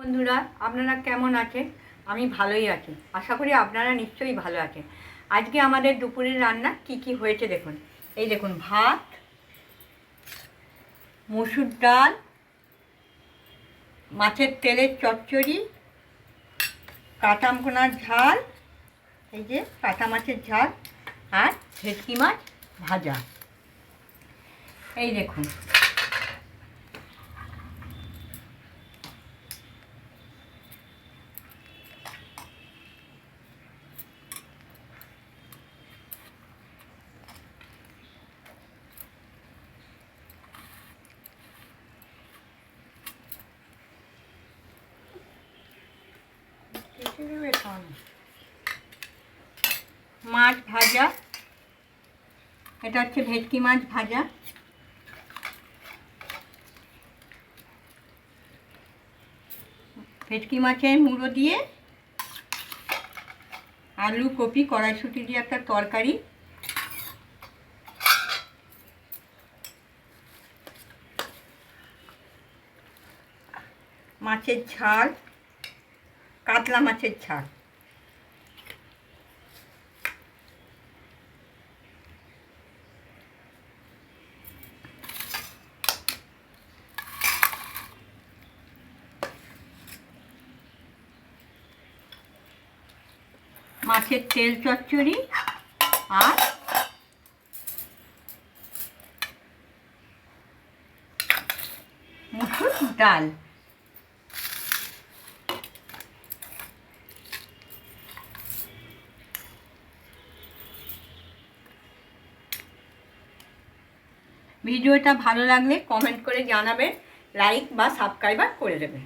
বন্ধুরা, আপনারা কেমন আছেন? আমি ভালোই আছি। আশা করি আপনারা নিশ্চয়ই ভালো আছেন। আজকে আমাদের দুপুরের রান্না কি কি হয়েছে দেখুন। এই দেখুন, ভাত, মসুর ডাল, মাছের তেলের চচ্চড়ি কাটামকোনার ঝাল, এই যে কাটা মাছের ঝাল আর ভেটকি মাছ ভাজা। এই দেখুন মাছ ভাজা। এটা হচ্ছে ভেটকি মাছ ভাজা। ভেটকি মাছের মুড়ো দিয়ে আলু কপি, কড়াইশুটি দিয়ে একটা তরকারি। মাছের ঝাল। কাতলা মাছের ঝাল মাছের তেল চচ্চড়ি আর মুসুর ডাল। ভিডিওটা ভালো লাগলে কমেন্ট করে জানাবেন লাইক বা সাবস্ক্রাইবার করে দেবেন।